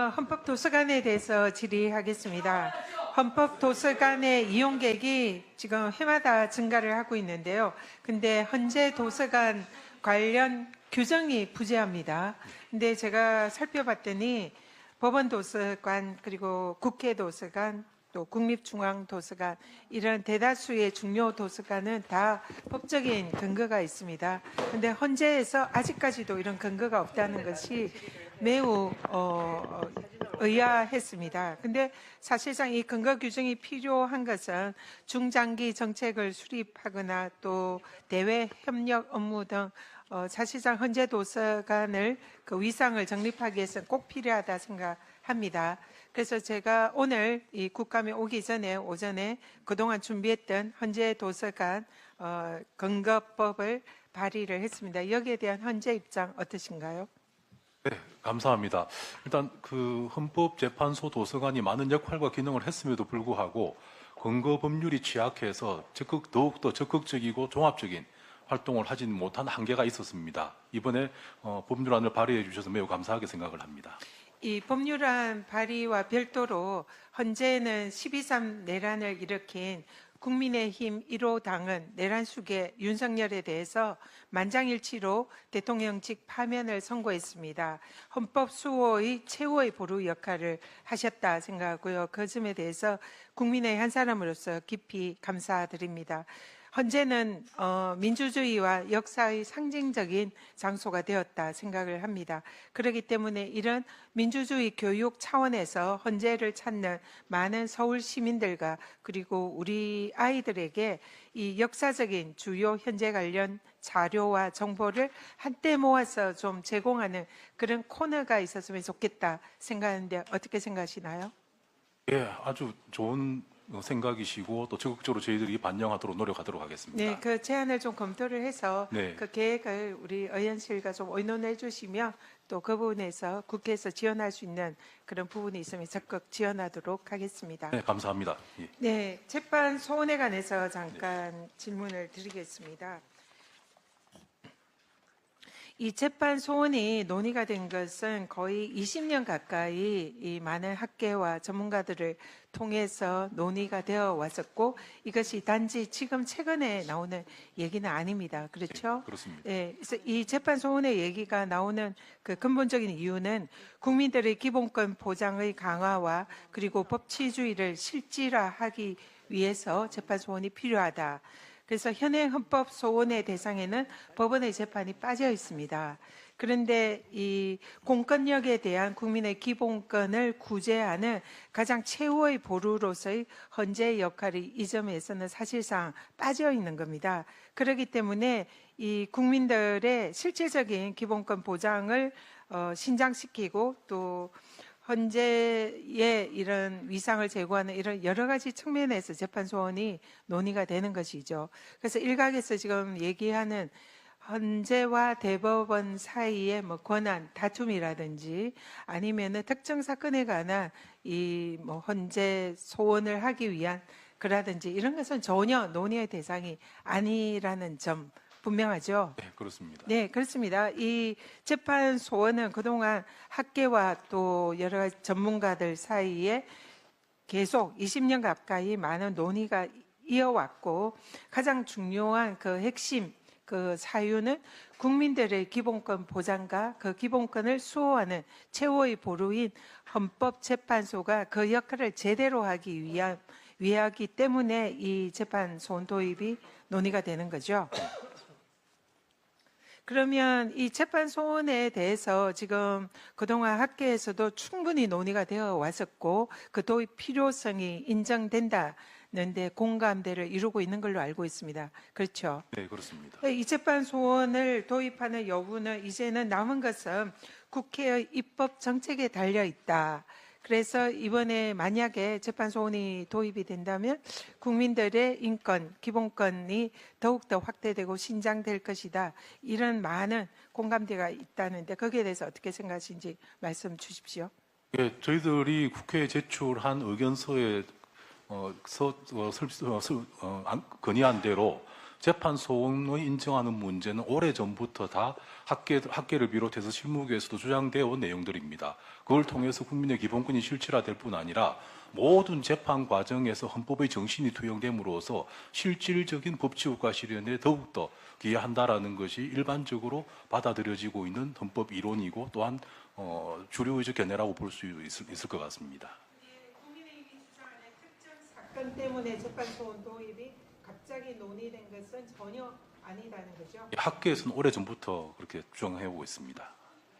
어, 헌법 도서관에 대해서 질의하겠습니다. 헌법 도서관의 이용객이 지금 해마다 증가를 하고 있는데요. 근데 현재 도서관 관련 규정이 부재합니다. 근데 제가 살펴봤더니 법원 도서관 그리고 국회 도서관 또 국립중앙도서관 이런 대다수의 중요 도서관은 다 법적인 근거가 있습니다. 근데 헌재에서 아직까지도 이런 근거가 없다는 것이 매우 어, 어, 의아했습니다. 근데 사실상 이 근거 규정이 필요한 것은 중장기 정책을 수립하거나 또 대외 협력 업무 등 어, 사실상 현재 도서관을 그 위상을 정립하기 위해서 꼭 필요하다 생각합니다. 그래서 제가 오늘 이 국감에 오기 전에 오전에 그동안 준비했던 현재 도서관 어, 근거법을 발의를 했습니다. 여기에 대한 현재 입장 어떠신가요? 네, 감사합니다. 일단 그 헌법재판소 도서관이 많은 역할과 기능을 했음에도 불구하고 근거 법률이 취약해서 적극 더욱더 적극적이고 종합적인 활동을 하진 못한 한계가 있었습니다. 이번에 어, 법률안을 발의해 주셔서 매우 감사하게 생각을 합니다. 이 법률안 발의와 별도로 현재는 12.3 내란을 일으킨 국민의힘 1호 당은 내란 수계 윤석열에 대해서 만장일치로 대통령직 파면을 선고했습니다. 헌법 수호의 최후의 보루 역할을 하셨다 생각하고요. 그 점에 대해서 국민의 한 사람으로서 깊이 감사드립니다. 현재는 어, 민주주의와 역사의 상징적인 장소가 되었다 생각을 합니다. 그렇기 때문에 이런 민주주의 교육 차원에서 헌재를 찾는 많은 서울 시민들과 그리고 우리 아이들에게 이 역사적인 주요 현재 관련 자료와 정보를 한때 모아서 좀 제공하는 그런 코너가 있었으면 좋겠다 생각하는데 어떻게 생각하시나요? 예, 아주 좋은 생각이시고 또 적극적으로 저희들이 반영하도록 노력하도록 하겠습니다. 네, 그 제안을 좀 검토를 해서 네. 그 계획을 우리 의원실과 좀 의논해 주시면 또 그 부분에서 국회에서 지원할 수 있는 그런 부분이 있으면 적극 지원하도록 하겠습니다. 네, 감사합니다. 예. 네, 재판 소원에 관해서 잠깐 질문을 드리겠습니다. 이 재판 소원이 논의가 된 것은 거의 20년 가까이 이 많은 학계와 전문가들을 통해서 논의가 되어 왔었고 이것이 단지 지금 최근에 나오는 얘기는 아닙니다. 그렇죠? 그렇습니다. 네, 그래서 이 재판 소원의 얘기가 나오는 그 근본적인 이유는 국민들의 기본권 보장의 강화와 그리고 법치주의를 실질화하기 위해서 재판 소원이 필요하다. 그래서 현행 헌법 소원의 대상에는 법원의 재판이 빠져 있습니다. 그런데 이 공권력에 대한 국민의 기본권을 구제하는 가장 최후의 보루로서의 헌재의 역할이 이 점에서는 사실상 빠져 있는 겁니다. 그렇기 때문에 이 국민들의 실질적인 기본권 보장을 어, 신장시키고 또 헌재의 이런 위상을 제고하는 이런 여러 가지 측면에서 재판 소원이 논의가 되는 것이죠. 그래서 일각에서 지금 얘기하는 헌재와 대법원 사이의 뭐 권한 다툼이라든지 아니면은 특정 사건에 관한 이 뭐 헌재 소원을 하기 위한 그라든지 이런 것은 전혀 논의의 대상이 아니라는 점 분명하죠. 네, 그렇습니다. 네, 그렇습니다. 이 재판 소원은 그동안 학계와 또 여러 가지 전문가들 사이에 계속 20년 가까이 많은 논의가 이어왔고 가장 중요한 그 핵심 그 사유는 국민들의 기본권 보장과 그 기본권을 수호하는 최후의 보루인 헌법재판소가 그 역할을 제대로 하기 위한 위하기 때문에 이 재판 소원 도입이 논의가 되는 거죠. 그러면 이 재판 소원에 대해서 지금 그동안 학계에서도 충분히 논의가 되어 왔었고 그 도입 필요성이 인정된다는데 공감대를 이루고 있는 걸로 알고 있습니다. 그렇죠? 네, 그렇습니다. 이 재판 소원을 도입하는 여부는 이제는 남은 것은 국회의 입법 정책에 달려 있다. 그래서 이번에 만약에 재판 소원이 도입이 된다면 국민들의 인권, 기본권이 더욱더 확대되고 신장될 것이다. 이런 많은 공감대가 있다는데 거기에 대해서 어떻게 생각하시는지 말씀 주십시오. 예, 저희들이 국회에 제출한 의견서에 어, 서, 어, 설, 어, 설- 어, 안- 건의한 대로 재판소원을 인정하는 문제는 오래 전부터 다 학계, 학계를 비롯해서 실무계에서도 주장되어 온 내용들입니다. 그걸 통해서 국민의 기본권이 실질화될 뿐 아니라 모든 재판 과정에서 헌법의 정신이 투영됨으로써 실질적인 법치국가 실현에 더욱더 기여한다라는 것이 일반적으로 받아들여지고 있는 헌법 이론이고 또한 어, 주류의적 견해라고 볼 수 있을, 있을 것 같습니다. 국민의힘이 주장하는 특정 사건 때문에 재판소원 도입이 갑자기 논의된 것은 전혀 아니라는 거죠. 학계에서는 오래 전부터 그렇게 주장해 오고 있습니다.